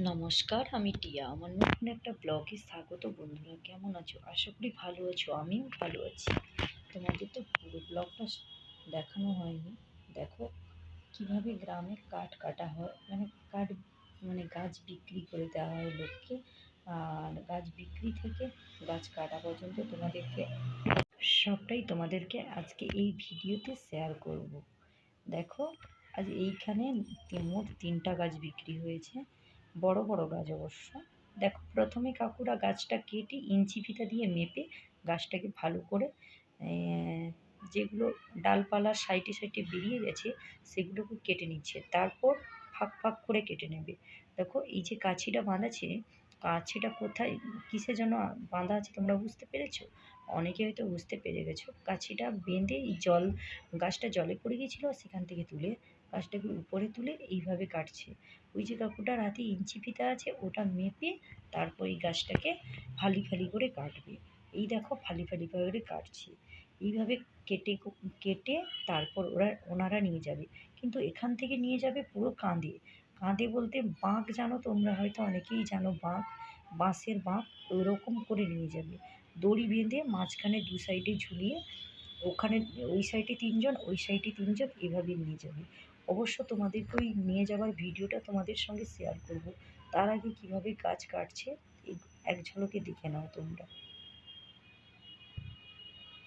নমস্কার, আমি টিয়া। আমার নতুন একটা ব্লগে স্বাগত বন্ধুরা। কেমন আছো? আশা করি ভালো আছো, আমিও ভালো আছি। তোমাদের তো পুরো ব্লগটা দেখানো হয়নি। দেখো কীভাবে গ্রামে কাঠ কাটা হয় মানে কাঠ মানে গাছ বিক্রি করে দেওয়া হয় লোককে। আর গাছ বিক্রি থেকে গাছ কাটা পর্যন্ত তোমাদেরকে, সবটাই তোমাদেরকে আজকে এই ভিডিওতে শেয়ার করব। দেখো আজ এইখানে মোট তিনটা গাছ বিক্রি হয়েছে। বড় বড় গাছ অবশ্য। দেখো, প্রথমে কাকুরা গাছটা কেটে ইঞ্চি ফিতা দিয়ে মেপে গাছটাকে ভালো করে যেগুলো ডালপালা সাইডে সাইডে বেরিয়ে গেছে, সেগুলোকে কেটে নিচ্ছে। তারপর ফাঁক ফাঁক করে কেটে নেবে। দেখো, এই যে কাছিটা বাঁধা আছে কাছিটা কোথায়, কিসের জন্য বাঁধা আছে তোমরা বুঝতে পেরেছ? অনেকে হয়তো বুঝতে পেরে গেছো। কাছিটা বেঁধে এই জল, গাছটা জলে পড়ে গিয়েছিল, সেখান থেকে তুলে গাছটাকে উপরে তুলে এইভাবে কাটছে। ওই যে কাকুটার হাতে ইঞ্চি ফিতা আছে, ওটা মেপে তারপর এই গাছটাকে ফালি ফালি করে কাটবে। এই দেখো, ফালি ফালি করে কাটছে। এইভাবে কেটে কেটে তারপর ওরা, ওনারা নিয়ে যাবে। কিন্তু এখান থেকে নিয়ে যাবে পুরো কাঁধে। কাঁধে বলতে বাঁক জানো তোমরা, হয়তো অনেকেই জানো বাঁক। বাঁশের বাঁক ওরকম করে নিয়ে যাবে। দড়ি বেঁধে মাঝখানে দু সাইডে ঝুলিয়ে ওখানে, ওই সাইডে তিনজন, ওই সাইডে তিনজন, এভাবে নিয়ে যাবে। অবশ্য তোমাদেরকে ওই নিয়ে যাওয়ার ভিডিওটা তোমাদের সঙ্গে শেয়ার করব। তার আগে কীভাবে গাছ কাটছে এক ঝলকে দেখে নাও তোমরা।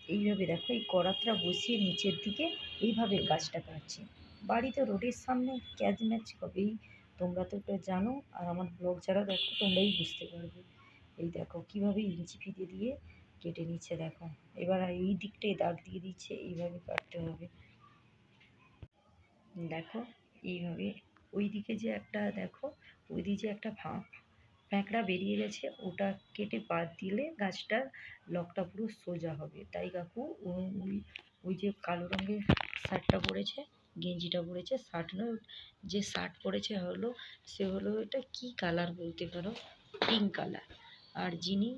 এইভাবে দেখো, এই করাতটা বসিয়ে নিচের দিকে এইভাবে গাছটা কাটছে। বাড়িতে রোডের সামনে ক্যাচ ম্যাচ হবেই তোমরা তো জানো, আর আমার ব্লগ যারা দেখো, তোমরাই বুঝতে পারবে। এই দেখো, কীভাবে ইঞ্চি ফিতে দিয়ে কেটে নিচ্ছে, দেখো। এবার এই দিকটায় দাগ দিয়ে দিচ্ছে, এইভাবে কাটতে হবে। দেখো এইভাবে ওই দিকে যে একটা, দেখো ওই দিকে যে একটা ফাঁক প্যাঁকড়া বেরিয়ে গেছে, ওটা কেটে বাদ দিলে গাছটার লকটা পুরো সোজা হবে। তাই কাকু ওই ওই যে কালো রঙের শার্টটা পরেছে, গেঞ্জিটা পরেছে, শার্ট নয়, যে শার্ট পরেছে হলো, সে হলো এটা কি কালার বলতে পারো? Pink colour. আর যিনি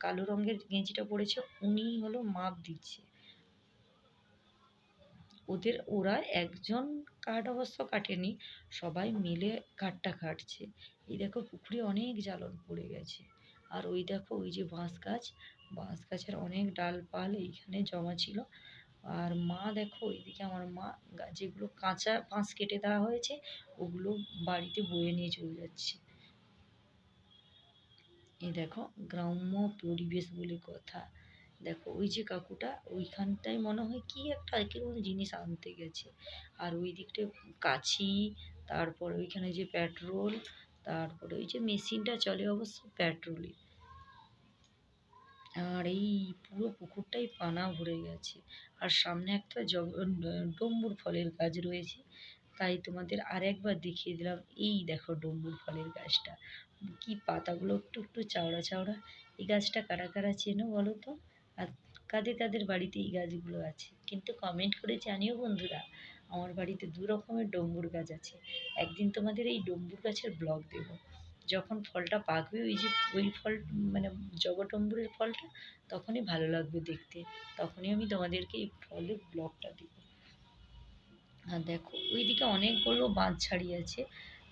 কালো রঙের গেঞ্জিটা পরেছে উনি হলো মাপ দিচ্ছে। ওদের, ওরা একজন কাঠ অবশ্য কাটেনি, সবাই মিলে কাঠটা কাটছে। এই দেখো পুকুরে অনেক জ্বালন পড়ে গেছে। আর ওই দেখো ওই যে বাঁশ গাছ, বাঁশ গাছের অনেক ডালপাল এইখানে জমা ছিল। আর মা দেখো ওইদিকে আমার মা যেগুলো কাঁচা বাঁশ কেটে দেওয়া হয়েছে, ওগুলো বাড়িতে বয়ে নিয়ে চলে যাচ্ছে। এই দেখো গ্রাম্য পরিবেশ বলে কথা। দেখো, ওই যে কাকুটা, ওইখানটায় মনে হয় কি একটা কীরকম জিনিস আনতে গেছে। আর ওই দিকটায় কাছি, তারপর ওইখানে যে পেট্রোল তারপরে ওই যে মেশিনটা চলে অবশ্য পেট্রোলে আর এই পুরো পুকুরটাই পানা ভরে গেছে। আর সামনে একটা জব ডম্বুর ফলের গাছ রয়েছে। তাই তোমাদের আর একবার দেখিয়ে দিলাম, এই দেখো ডম্বুর ফলের গাছটা। কি পাতাগুলো একটু একটু চাওড়া চাওড়া। এই গাছটা কারা কারা চেনো বলো তো? আর কাদের কাদের বাড়িতে এই গাছগুলো আছে। কিন্তু কমেন্ট করে জানিও বন্ধুরা, আমার বাড়িতে দু রকমের ডম্বুর গাছ আছে। একদিন তোমাদের এই ডম্বুর গাছের ব্লগ দেব। যখন ফলটা পাকবে, ওই যে ওই ফল মানে জগডম্বুরের ফলটা, তখনই ভালো লাগবে দেখতে। তখনই আমি তোমাদেরকে এই ফলের ব্লগটা দেবো। আর দেখো, ওইদিকে অনেকগুলো বাঁধ ছাড়িয়ে আছে।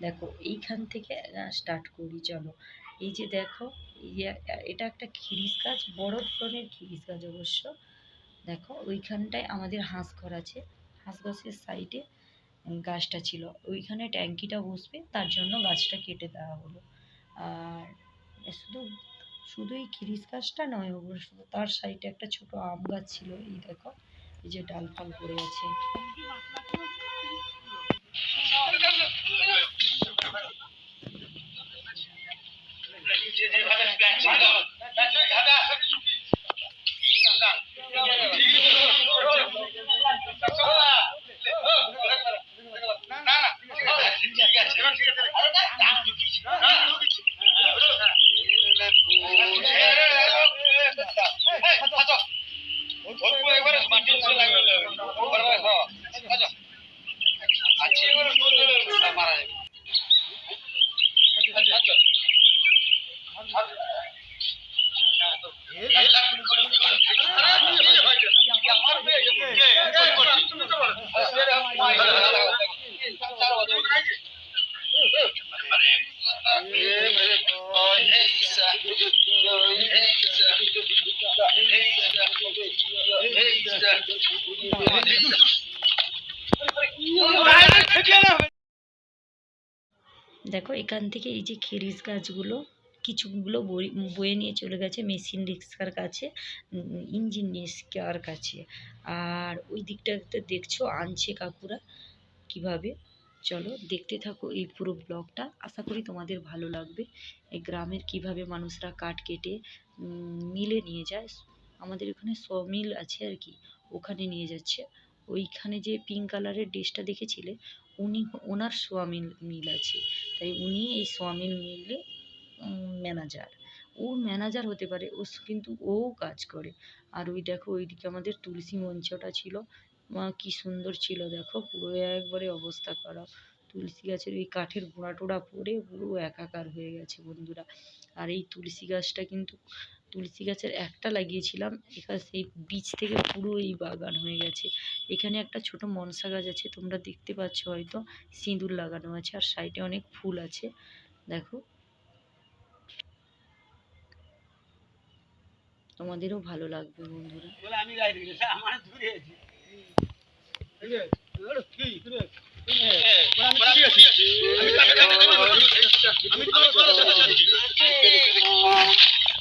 দেখো, এইখান থেকে স্টার্ট করি, চলো। এই যে দেখো এটা একটা খিরিস গাছ, বড় ধরনের খিরিস গাছ অবশ্য। দেখো, ওইখানটায় আমাদের হাঁস ঘর আছে। হাঁস গাছের সাইডে গাছটা ছিল। ওইখানে ট্যাঙ্কিটা বসবে, তার জন্য গাছটা কেটে দেওয়া হলো। আর শুধু শুধু এই খিরিস গাছটা নয়, অবশ্য তার সাইডে একটা ছোট আম গাছ ছিল। এই দেখো, এই যে ডাল ফাল পড়ে আছে। দেখো, এখান থেকে এই যে খেরিস গাছগুলো, কিছুগুলো বয়ে নিয়ে চলে গেছে মেশিন রিক্সার কাছে ইঞ্জিন রিক্সার কাছে। আর ওই দিকটাতে দেখছ আনছে কাকুরা কীভাবে? চলো দেখতে থাকো এই পুরো ব্লগটা। আশা করি তোমাদের ভালো লাগবে। এই গ্রামের কীভাবে মানুষরা কাঠ কেটে মিলে নিয়ে যায়। আমাদের এখানে সমিল আছে আর কি, ওখানে নিয়ে যাচ্ছে। ওইখানে যে পিঙ্ক কালারের ড্রেসটা দেখেছিলে, উনি ওনার সোয়ামিল মিল আছে। তাই উনি এই সোয়ামিল মিলে ম্যানেজার ও ম্যানেজার হতে পারে, ও কিন্তু ও কাজ করে। আর ওই দেখো, ওইদিকে আমাদের তুলসী মঞ্চটা ছিল। মা, কি সুন্দর ছিল, দেখো, পুরো একবারে অবস্থা খারাপ। তুলসী গাছের ওই কাঠের গোড়া টোড়া পড়ে পুরো একাকার হয়ে গেছে বন্ধুরা। আর এই তুলসী গাছটা কিন্তু তুলসী গাছের একটা লাগিয়েছিলাম এখানে সেই বীজ থেকে পুরো এই বাগান হয়ে গেছে এখানে একটা ছোট মনসা গাছ আছে তোমরা দেখতে পাচ্ছ হয়তো সিঁদুর লাগানো আছে আর সাইডে অনেক ফুল আছে দেখো তোমাদেরও ভালো লাগবে বন্ধুরা আমি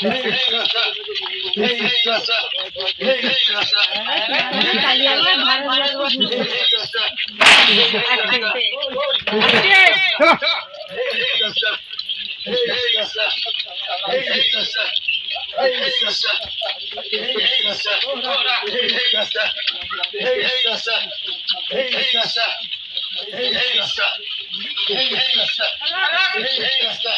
Hey, hey, এই রাস্তা এই রাস্তা এই রাস্তা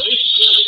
Thank you.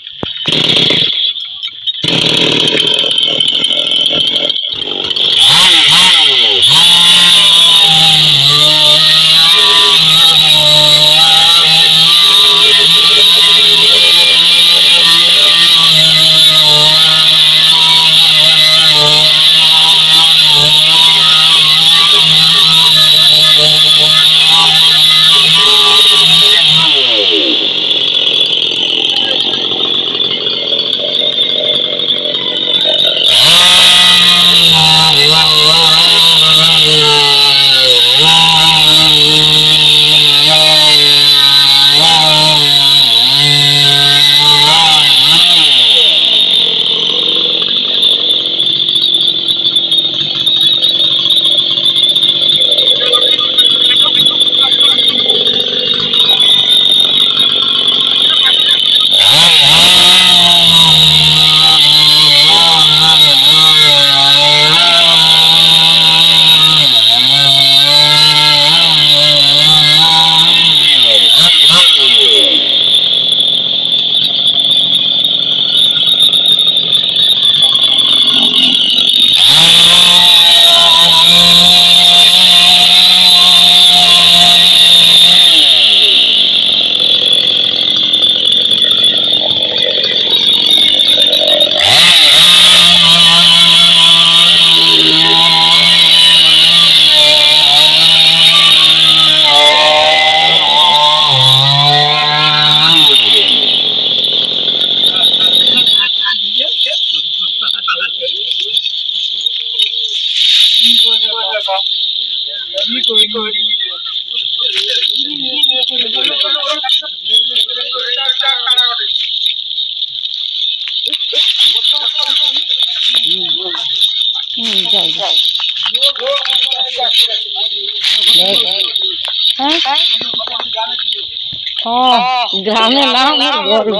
গ্রামে না আমার গরু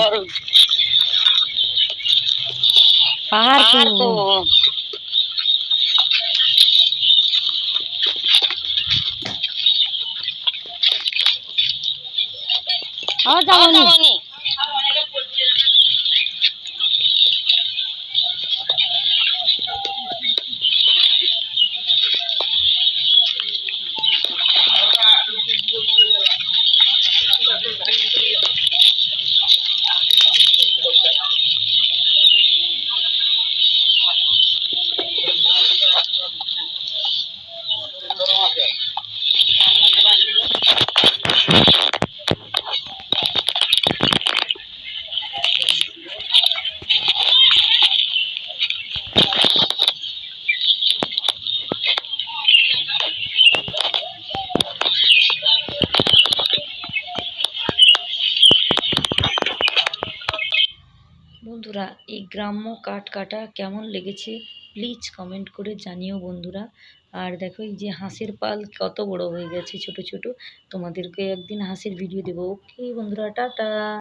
পাহাড় তো যাবনি বন্ধুরা, এই গ্রাম্য কাঠ কাটা কেমন লেগেছে প্লিজ কমেন্ট করে জানিও বন্ধুরা। আর দেখো, এই যে হাঁসের পাল কত বড় হয়ে গেছে ছোট ছোট। তোমাদেরকে একদিন হাঁসের ভিডিও দেবো। ওকে বন্ধুরা, টাটা।